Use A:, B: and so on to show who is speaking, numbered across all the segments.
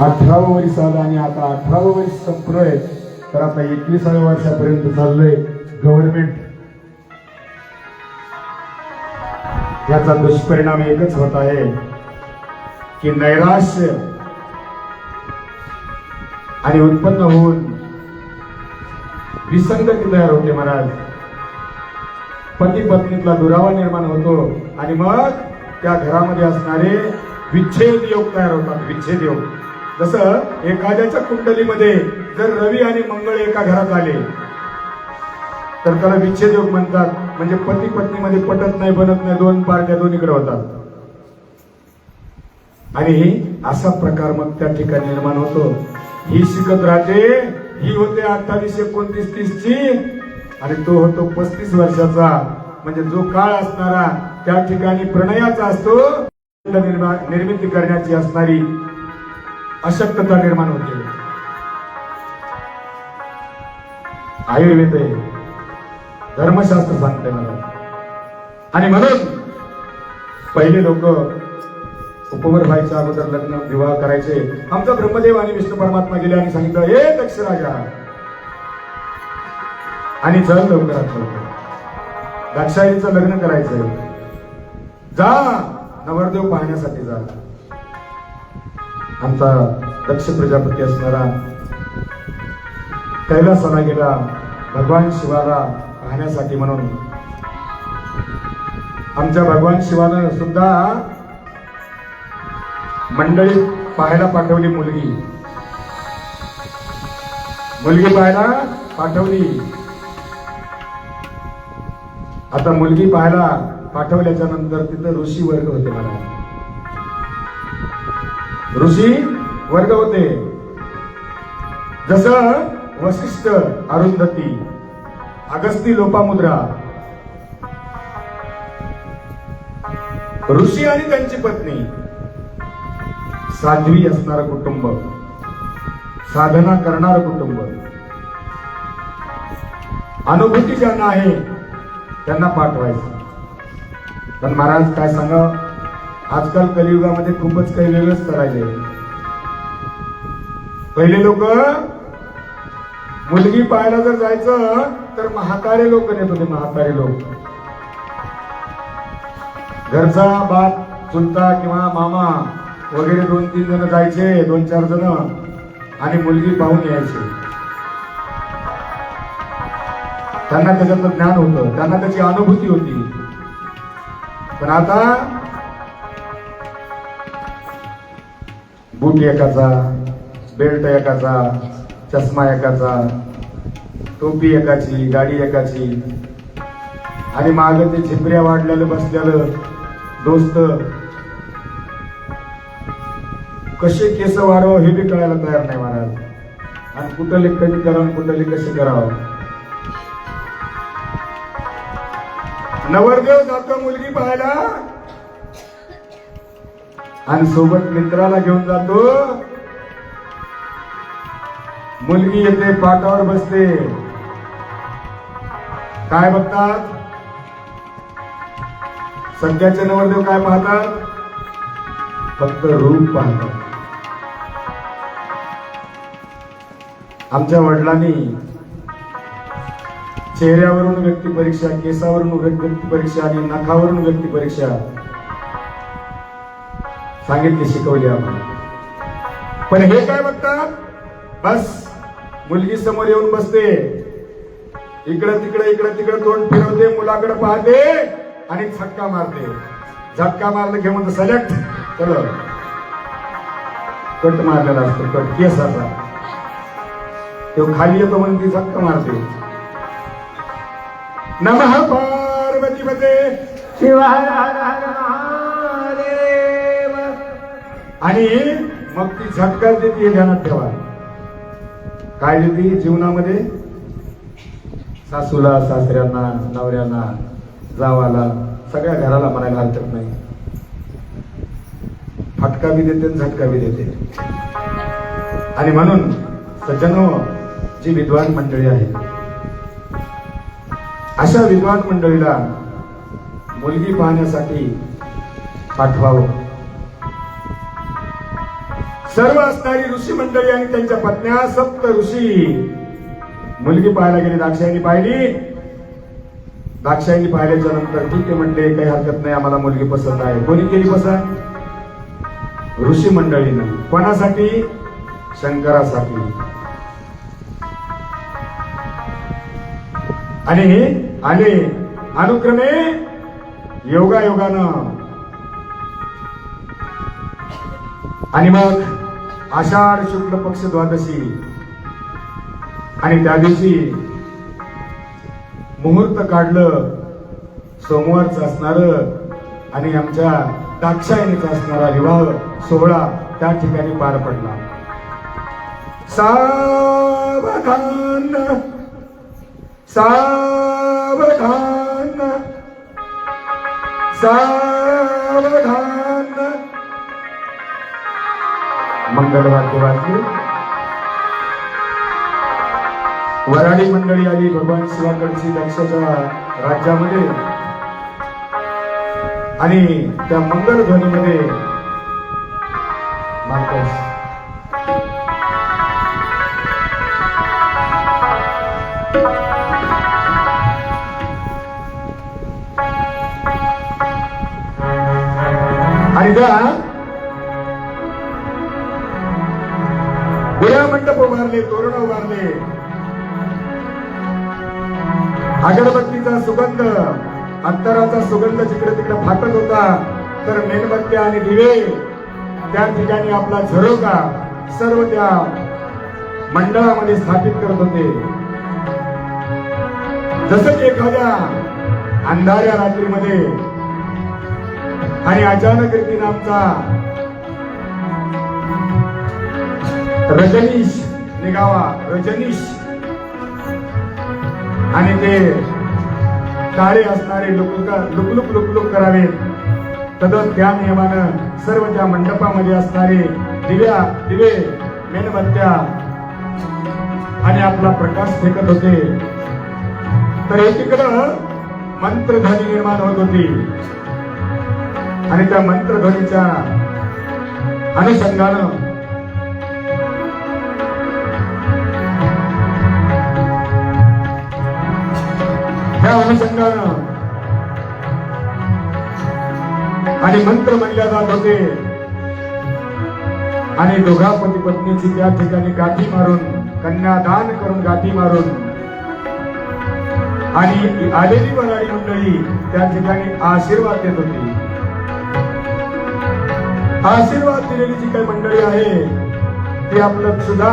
A: अठरावं वर्ष आलं आणि आता अठरावं वर्ष संपलोय तर आता एकविसाव्या वर्षापर्यंत चाललंय गव्हर्नमेंट याचा दुष्परिणाम एकच होत आहे की नैराश्य आणि उत्पन्न होऊन विसंगती तयार होते महाराज? पती पत्नीतला दुरावा निर्माण होतो आणि मग त्या घरामध्ये असणारे विच्छेद योग तयार होतात. विच्छेद योग. जसं एखाद्याच्या कुंडलीमध्ये जर रवी आणि मंगळ एका घरात आले तर त्याला विच्छेद योग म्हणतात. म्हणजे पती पत्नीमध्ये पटत नाही बनत नाही दोन पार्ट्या दोन्हीकडे होतात. आणि असा प्रकार मग त्या ठिकाणी निर्माण होतो. ही शिकत राहते ही होते अठ्ठावीस एकोणतीस तीस ची आणि तो होतो पस्तीस वर्षाचा. म्हणजे जो काळ असणारा त्या ठिकाणी प्रणयाचा असतो निर्मिती करण्याची असणारी अशक्तता निर्माण होते. आयुर्वेद आहे धर्मशास्त्र सांगते मला. आणि म्हणून पहिले लोक उपवर व्हायच्या अगोदर लग्न विवाह करायचे. आमचा ब्रह्मदेव आणि विष्णू परमात्मा गेले आणि सांगितलं हे दक्ष राजा आणि चल लवकरात लवकर. दाक्षाईचं लग्न करायचंय. जा नवरदेव पाहण्यासाठी जा. आमचा दक्ष प्रजापती असणारा कैलासाला गेला भगवान शिवाला पाहण्यासाठी म्हणून. आमच्या भगवान शिवानं सुद्धा मंडळी पाहायला पाठवली मुलगी. मुलगी पाहायला पाठवली. आता मुलगी पाहायला पाठवल्याच्या नंतर तिथं ऋषी वर्ग होते मला. ऋषी वर्ग होते. जस वशिष्ठ अरुंधती अगस्ती लोपामुद्रा. ऋषी आणि त्यांची पत्नी. साध्वी असणार कुटुंब. साधना करणार कुटुंब. अनुभूती ज्यांना आहे त्यांना पाठवायचं. पण महाराज काय सांगा? आजकाल कलियुगामध्ये खूपच काही वेगळंच करायचे पहिले लोक मुलगी पाहायला जर जायचं तर महाकारे लोक नेत होते म्हातारे लोक. घरचा बाप चुलता किंवा मामा वगैरे दोन तीन जण जायचे दोन चार जण आणि मुलगी पाहून यायचे. त्यांना त्याच्यातलं ज्ञान होतं त्यांना त्याची अनुभूती होती. पण आता बूट एकाचा बेल्ट एकाचा चष्मा एकाचा टोपी एकाची गाडी एकाची. आणि माग ते झिपऱ्या वाढलेलं बसलेलं दोस्त. कसे केस वाढवा हे बी कळायला तयार नाही महाराज. आणि कुठले कधी करावं कुठले कसे करावं. नवरदेव जातो मुलगी पाहायला. आणि सोबत मित्राला घेऊन जातो. मुलगी येते पाटावर बसते. काय बघतात? सध्याचे नवरदेव काय पाहतात? फक्त रूप पाहतात. आमच्या वडिलांनी चेहऱ्यावरून व्यक्ती परीक्षा केसावरून व्यक्ती परीक्षा आणि नखावरून व्यक्ती परीक्षा सांगितली शिकवली आम्हाला पण हे काय बघतात? बस. मुलगी समोर येऊन बसते. इकडं तिकडे इकडं तिकडे तोंड फिरवते मुलाकडे पाहते आणि झटका मारते. झटका मारलं घेऊन म्हणतो सलेक्ट चलो. कट मारलेला असतो कट. केसाचा तो खाली येतो म्हणून ती झटका मारते. नमः पार्वती शिवाय आणि मग ती झटका देते हे ध्यानात ठेवा. काय देते जीवनामध्ये? सासूला सासऱ्यांना नवऱ्यांना जावाला सगळ्या घराला म्हणायला हरकत नाही. फटका बी देते झटका बी देते. आणि म्हणून सज्जनो जी विद्वान मंडळी आहे अशा विद्वान मंडळीला मुलगी पाहण्यासाठी पाठवावं. सर्व असणारी ऋषी मंडळी आणि त्यांच्या पत्न्या सप्त ऋषी. मुलगी पाहायला गेली दाक्षायणी पाहिली. दाक्षायणी पाहिल्याच्या नंतर ठीक आहे म्हणले काही हरकत नाही आम्हाला मुलगी पसंत आहे. कोणी केली पसंत? ऋषी मंडळीनं. कोणासाठी? शंकरासाठी. आणि आले. अनुक्रमे योगा योगानं आणि मग आषाढ शुक्ल पक्ष द्वादशी. आणि त्या दिवशी मुहूर्त काढलं सोमवारचं असणार आणि आमच्या दाक्षायणीचा असणारा विवाह सोहळा त्या ठिकाणी पार पडला. सावधान सावधान सावधान. मंडळ वाचले वराडी मंडळी आली भगवान शिवाकडची दक्षच्या राज्यामध्ये. आणि त्या मंगल ध्वनीमध्ये मार्कस. आणि त्या मंडप उभारले तोरण उभारले. अगरबत्तीचा सुगंध अत्तराचा सुगंध जिकडे तिकडे फाटत होता तर मेणबत्त्या आणि दिवे त्या ठिकाणी आपला झरोका सर्व त्या मंडळामध्ये स्थापित करत होते. जसं की एखाद्या अंधाऱ्या रात्रीमध्ये आणि अचानक रीतीनं आमचा रजनीश निघावा रजनीश. आणि ते काळे असणारे लुकलुक लुकलुक लुकलुक करावेत तदत त्या नियमानं सर्व त्या मंडपामध्ये असणारे दिव्या दिवे मेणबत्त्या आणि आपला प्रकाश फेकत होते. तर एकीकडं मंत्रध्वनी निर्माण होत होती. आणि त्या मंत्रध्वनीच्या अनुषंगानं महासंघानं आणि मंत्र म्हणल्या जात होते. आणि दोघा पती पत्नीची त्या ठिकाणी गाठी मारून कन्यादान करून गाठी मारून आणि आलेली वराडी मंडळी त्या ठिकाणी आशीर्वाद देत होती. आशीर्वाद दिलेली जी काही मंडळी आहे ती आपलं सुद्धा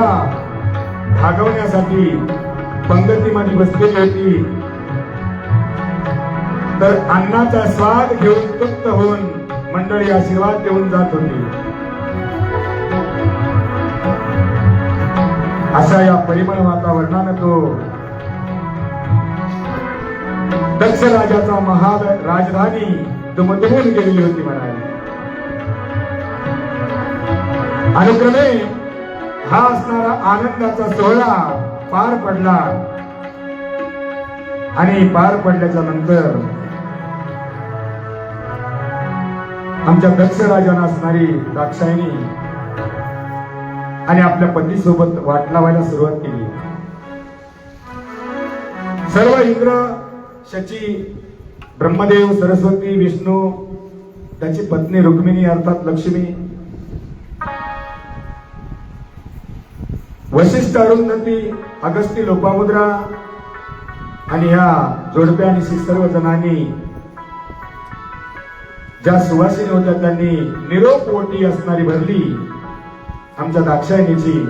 A: भागवण्यासाठी पंगतीमध्ये बसलेली होती. तर अन्नाचा स्वाद घेऊन तृप्त होऊन मंडळी आशीर्वाद देऊन जात होती. अशा या परिमळ वातावरणानं तो दक्ष राजाचा महा राजधानी दुमदुमून गेलेली होती म्हणाली. अनुक्रमे हा असणारा आनंदाचा सोहळा पार पडला. आणि पार पडल्याच्या नंतर आमच्या दक्ष राजानं असणारी दाक्षायणी आणि आपल्या पतीसोबत वाट लावायला सुरुवात केली. सर्व इंद्र शची ब्रह्मदेव सरस्वती विष्णू त्याची पत्नी रुक्मिणी अर्थात लक्ष्मी वशिष्ठ अरुंधती अगस्ती लोपामुद्रा आणि ह्या जोडप्यानिशी सर्व जणांनी ज्या सुवासिनी होत्या त्यांनी निरोप ओटी असणारी भरली. आमच्या दाक्षायणीची